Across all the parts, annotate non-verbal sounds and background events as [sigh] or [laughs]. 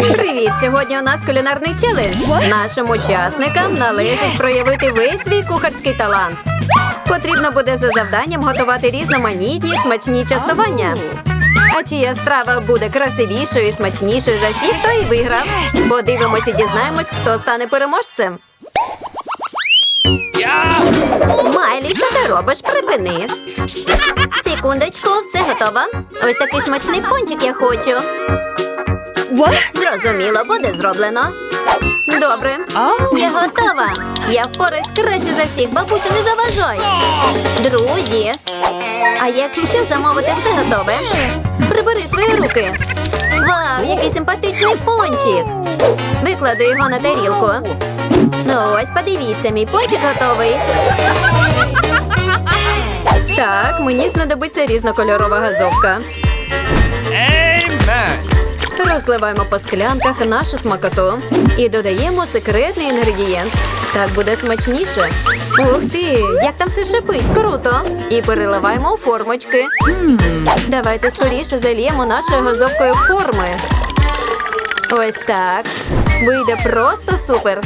Привіт! Сьогодні у нас кулінарний челендж. Нашим учасникам належить проявити весь свій кухарський талант. Потрібно буде за завданням готувати різноманітні смачні частування. А чия страва буде красивішою і смачнішою за всіх, то і виграв. Подивимось і дізнаємось, хто стане переможцем. Майлі, що ти робиш? Припини. Секундочку, все готово. Ось такий смачний пончик я хочу. Зрозуміло, буде зроблено. Добре. Я готова. Я впораюсь краще за всіх. Бабусю, не заважай. Друзі. А якщо замовити все готове, прибери свої руки. Вау, який симпатичний пончик. Викладу його на тарілку. Ну ось, подивіться, мій пончик готовий. Так, мені знадобиться різнокольорова газовка. Amen. Розливаємо по склянках нашу смакоту і додаємо секретний інгредієнт. Так буде смачніше. Ух ти, як там все шипить, круто! І переливаємо у формочки. Давайте скоріше заліємо нашою газовкою форми. Ось так. Вийде просто супер.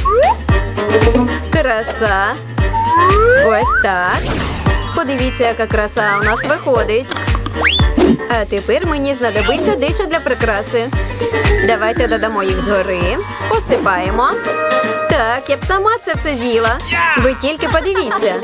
Краса. Ось так. Подивіться, яка краса у нас виходить. А тепер мені знадобиться дещо для прикраси. Давайте додамо їх згори, посипаємо. Так, я б сама це все з'їла. Ви тільки подивіться.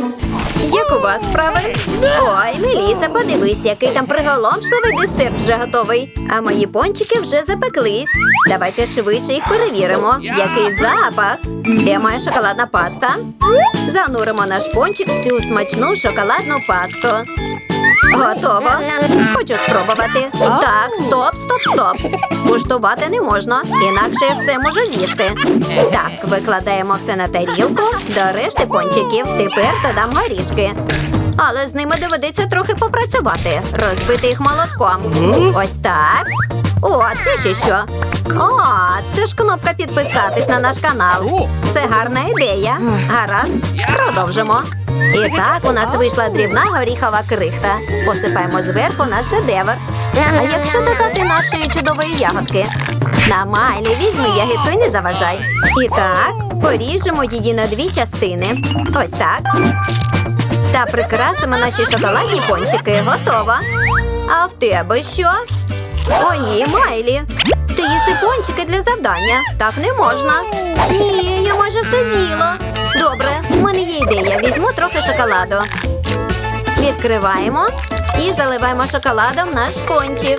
Як у вас справи? Ой, Меліса, подивись, який там приголомшливий десерт вже готовий. А мої пончики вже запеклись. Давайте швидше їх перевіримо. Який запах? Де моя шоколадна паста? Зануримо наш пончик в цю смачну шоколадну пасту. Готово. Хочу спробувати. Так, стоп, стоп, стоп. Куштувати не можна, інакше я все можу з'їсти. Так, викладаємо все на тарілку. До решти пончиків тепер додам горішки. Але з ними доведеться трохи попрацювати, розбити їх молотком. Ось так. О, це ще що? О, це ж кнопка підписатись на наш канал. Це гарна ідея. Гаразд, продовжимо. І так у нас вийшла дрібна горіхова крихта. Посипаємо зверху наш шедевр. А якщо додати нашої чудової ягодки? На Майлі візьми ягідку і не заважай. І так, поріжемо її на дві частини. Ось так. Та прикрасимо наші шоколадні пончики. Готово. А в тебе що? О, ні, Майлі. Ти їси пончики для завдання. Так не можна. Ні, я майже все з'їла. Добре, в мене є ідея. Візьму трохи шоколаду. Відкриваємо і заливаємо шоколадом наш пончик.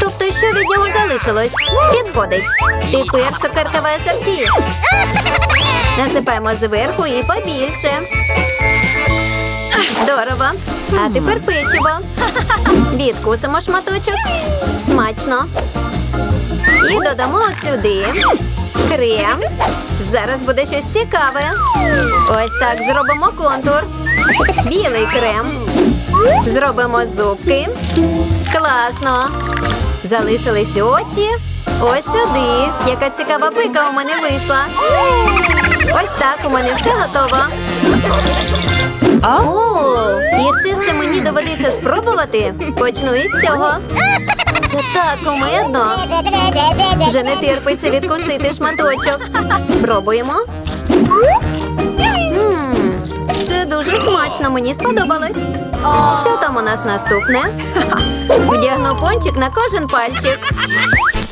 Тобто, що від нього залишилось? Підходить. Тепер цукеркове асорті. Насипаємо зверху і побільше. Здорово. А тепер печиво. Відкусимо шматочок. Смачно. І додамо от сюди. Крем. Зараз буде щось цікаве. Ось так зробимо контур. Білий крем. Зробимо зубки. Класно. Залишились очі. Ось сюди. Яка цікава пика у мене вийшла. Ось так у мене все готово. О, і це все мені доведеться спробувати. Почну із цього. Це так кумедно. Вже не терпиться відкусити шматочок. Спробуємо. Це дуже смачно, мені сподобалось. Що там у нас наступне? Вдягну пончик на кожен пальчик.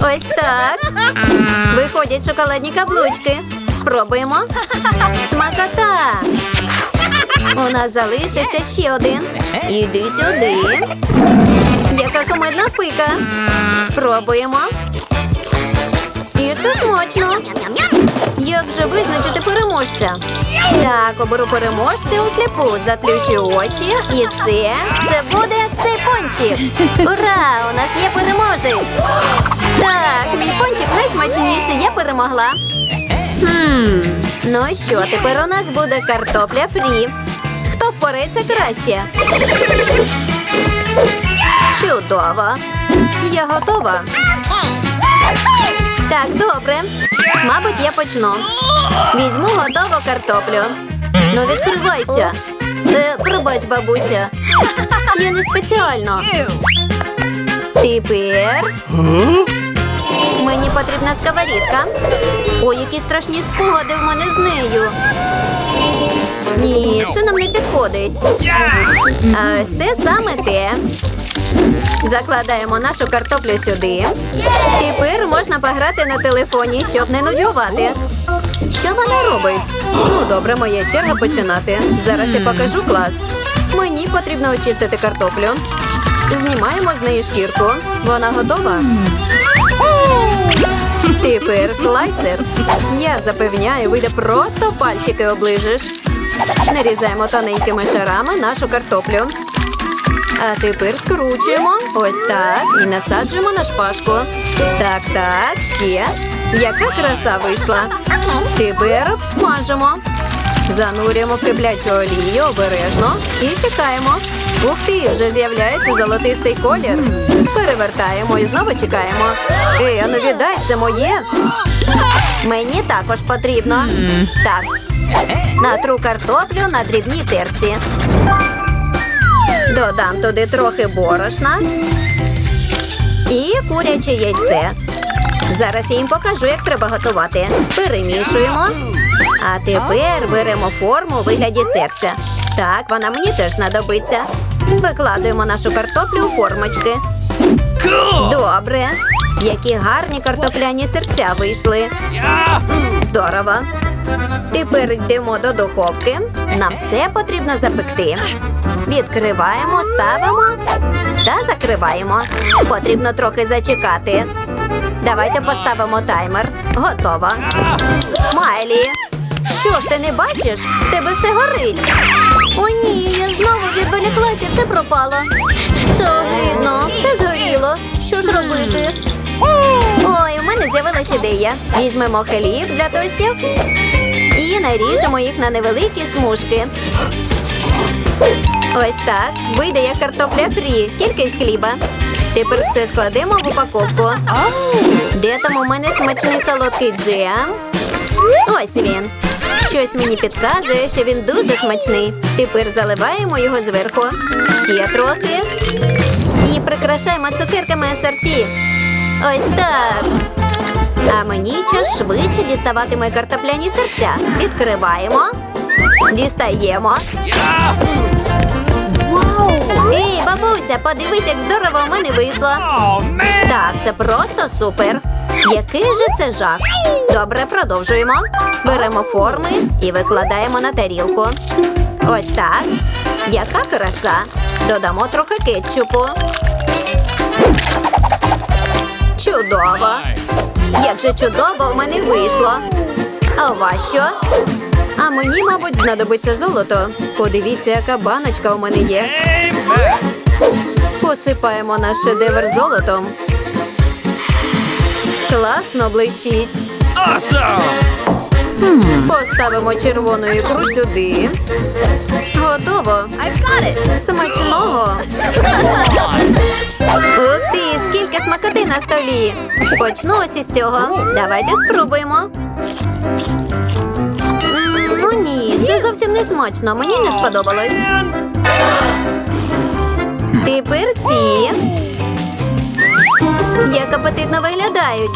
Ось так. Виходять шоколадні каблучки. Спробуємо. Смакота. У нас залишився ще один. Іди сюди. Яка комедна пика. Спробуємо. І це смачно. Як же визначити переможця? Так, оберу переможця у сліпу, заплющу очі. І це, це буде цей пончик. Ура! У нас є переможець. Так, мій пончик найсмачніший, я перемогла. Хм, ну що, тепер у нас буде картопля фрі. Хто впорається краще? Чудово. Я готова. Так, добре. Мабуть, я почну. Візьму готову картоплю. Ну, відкривайся. Е, пробач, бабуся. Я не спеціально. Тепер мені потрібна сковорідка. Ой, які страшні спогади в мене з нею. Ні, це нам не підходить. А ось це саме те. Закладаємо нашу картоплю сюди. Тепер можна пограти на телефоні, щоб не нудьгувати. Що вона робить? Ну, добре, моя черга починати. Зараз я покажу клас. Мені потрібно очистити картоплю. Знімаємо з неї шкірку. Вона готова. Тепер слайсер. Я запевняю, вийде просто пальчики оближеш. Нарізаємо тоненькими шарами нашу картоплю. А тепер скручуємо ось так і насаджуємо на шпажку. Так, так, ще. Яка краса вийшла. Тепер обсмажимо. Занурюємо в киплячу олію обережно і чекаємо. Ух ти, вже з'являється золотистий колір. Перевертаємо і знову чекаємо. Ей, а ну віддай, це моє. Мені також потрібно. Так. Натру картоплю на дрібній терці. Додам туди трохи борошна і куряче яйце. Зараз я їм покажу, як треба готувати. Перемішуємо. А тепер беремо форму у вигляді серця. Так, вона мені теж знадобиться. Викладуємо нашу картоплю у формочки. Добре. Які гарні картопляні серця вийшли. Здорово. Тепер йдемо до духовки. Нам все потрібно запекти. Відкриваємо, ставимо та закриваємо. Потрібно трохи зачекати. Давайте поставимо таймер. Готово. Майлі, що ж ти не бачиш? В тебе все горить. О, ні, я знову відволіклася, все пропало. Це видно, все згоріло. Що ж робити? Ой, мене з'явилась ідея. Візьмемо хліб для тостів і наріжемо їх на невеликі смужки. Ось так. Вийде як картопля фрі, тільки з хліба. Тепер все складемо в упаковку. Де там у мене смачний солодкий джем? Ось він. Щось мені підказує, що він дуже смачний. Тепер заливаємо його зверху. Ще трохи. І прикрашаємо цукерками асорті. Ось так. А мені час швидше діставати мої картопляні серця. Відкриваємо. Дістаємо. Ей, бабуся, подивись, як здорово у мене вийшло. Так, це просто супер. Який же це жах? Добре, продовжуємо. Беремо форми і викладаємо на тарілку. Ось так. Яка краса. Додамо трохи кетчупу. Чудово. Як же чудово в мене вийшло. А у вас що? А мені, мабуть, знадобиться золото. Подивіться, яка баночка у мене є. Посипаємо наш шедевр золотом. Класно блищить. Поставимо червону ікру сюди. Готово. Смачного. Ух ти, скільки смакоти на столі. Почну ось із цього. Давайте спробуємо. М, Ну ні, це зовсім не смачно. Мені не сподобалось. Тепер ці. Як апетитно виглядають.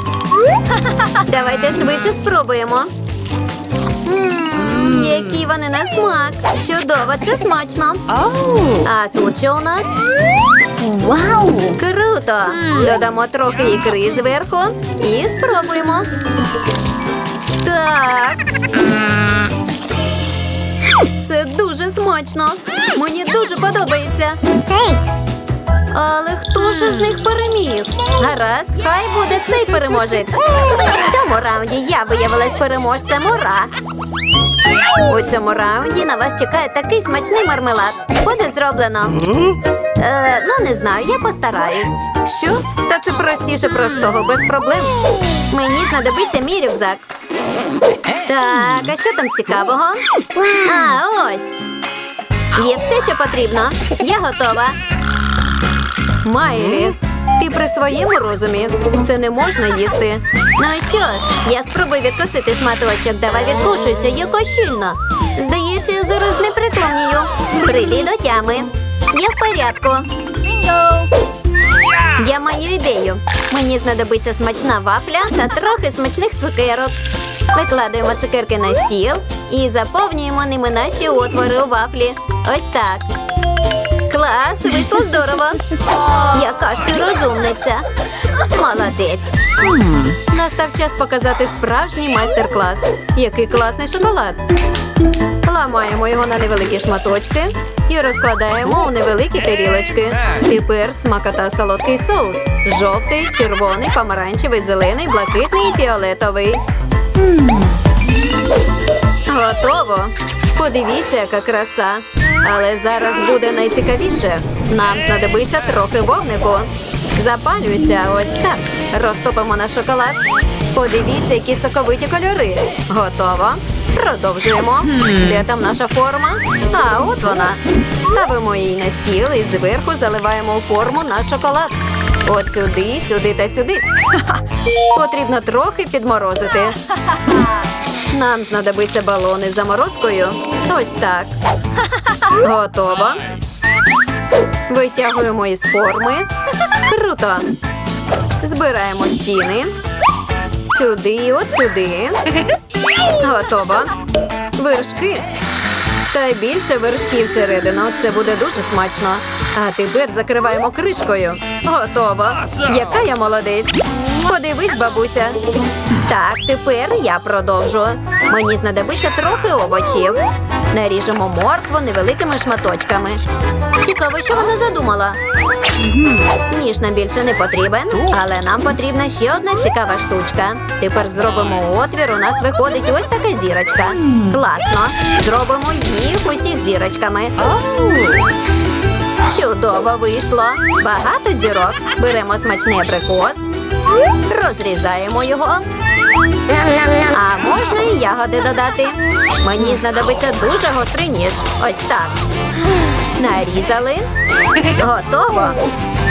[laughs] Давайте швидше спробуємо. Які вони на смак. Чудово, це смачно. А тут що у нас? Вау! Круто! Додамо трохи ікри зверху і спробуємо. Так. Це дуже смачно. Мені дуже подобається. Thanks! Але хто ж із них переміг? Гаразд, хай буде цей переможець. В цьому раунді я виявилась переможцем. Ура! У цьому раунді на вас чекає такий смачний мармелад. Буде зроблено. Е, ну, не знаю, я постараюсь. Що? Та це простіше простого, без проблем. Мені знадобиться мій рюкзак. Так, а що там цікавого? А, ось. Є все, що потрібно. Я готова. Майлі, ти при своєму розумі. Це не можна їсти. Ну що ж, я спробую відкосити шматочок. Давай відкушуйся, яка щільна. Здається, я зараз не притомнію. Прийди до тями. Я в порядку. Я маю ідею. Мені знадобиться смачна вафля та трохи смачних цукерок. Викладаємо цукерки на стіл і заповнюємо ними наші отвори у вафлі. Ось так. Клас, вийшло здорово. Яка ж ти розумниця. Молодець. Настав час показати справжній майстер-клас. Який класний шоколад. Ламаємо його на невеликі шматочки і розкладаємо у невеликі тарілочки. Тепер смакота солодкий соус: жовтий, червоний, помаранчевий, зелений, блакитний і фіолетовий. Готово. Подивіться, яка краса. Але зараз буде найцікавіше. Нам знадобиться трохи вогнику. Запалюйся ось так. Розтопимо на шоколад. Подивіться, які соковиті кольори. Готово. Продовжуємо. Де там наша форма? А, от вона. Ставимо її на стіл і зверху заливаємо у форму наш шоколад. От сюди, сюди та сюди. [laughs] Потрібно трохи підморозити. [laughs] Нам знадобиться балони з заморозкою. Ось так. [laughs] Готово. Витягуємо із форми. Круто. Збираємо стіни. Сюди, і от сюди. Готово. Вершки. Та більше вершків всередину. Це буде дуже смачно. А тепер закриваємо кришкою. Готово. Яка я молодець. Подивись, бабуся. Так, тепер я продовжу. Мені знадобиться трохи овочів. Наріжемо моркву невеликими шматочками. Цікаво, що вона задумала. Ніж нам більше не потрібен, але нам потрібна ще одна цікава штучка. Тепер зробимо отвір. У нас виходить ось така зірочка. Класно. Зробимо їх усіх зірочками. Чудово вийшло. Багато зірок. Беремо смачний абрикос, розрізаємо його. А можна і ягоди додати. Мені знадобиться дуже гострий ніж. Ось так. Нарізали. Готово.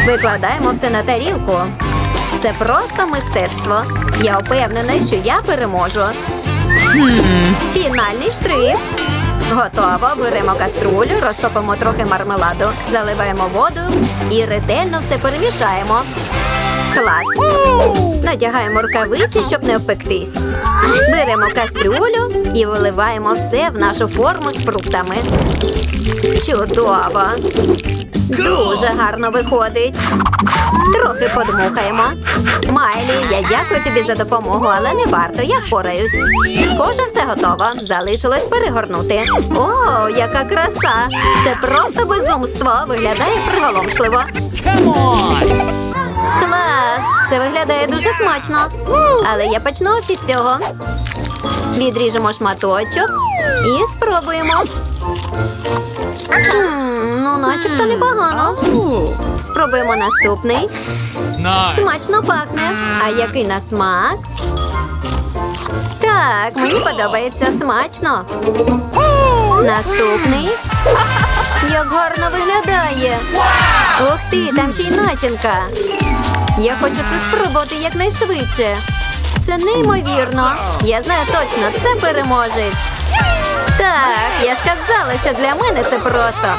Викладаємо все на тарілку. Це просто мистецтво. Я впевнена, що я переможу. Фінальний штрих. Готово. Беремо каструлю, розтопимо трохи мармеладу, заливаємо воду і ретельно все перемішаємо. Клас. Надягаємо рукавиці, щоб не впектись. Беремо кастрюлю і виливаємо все в нашу форму з фруктами. Чудово! Дуже гарно виходить. Трохи подмухаємо. Майлі, я дякую тобі за допомогу, але не варто, я впораюсь. Схоже, все готово. Залишилось перегорнути. О, яка краса! Це просто безумство. Виглядає приголомшливо. Клас! Це виглядає дуже смачно. Але я почну із цього. Відріжемо шматочок і спробуємо. М, ну, начебто непогано. Спробуємо наступний. Смачно пахне. А який на смак? Так, мені подобається смачно. Наступний. Як гарно виглядає. Ух ти, там ще й начинка. Я хочу це спробувати якнайшвидше. Це неймовірно. Я знаю точно, це переможець. Так, я ж казала, що для мене це просто.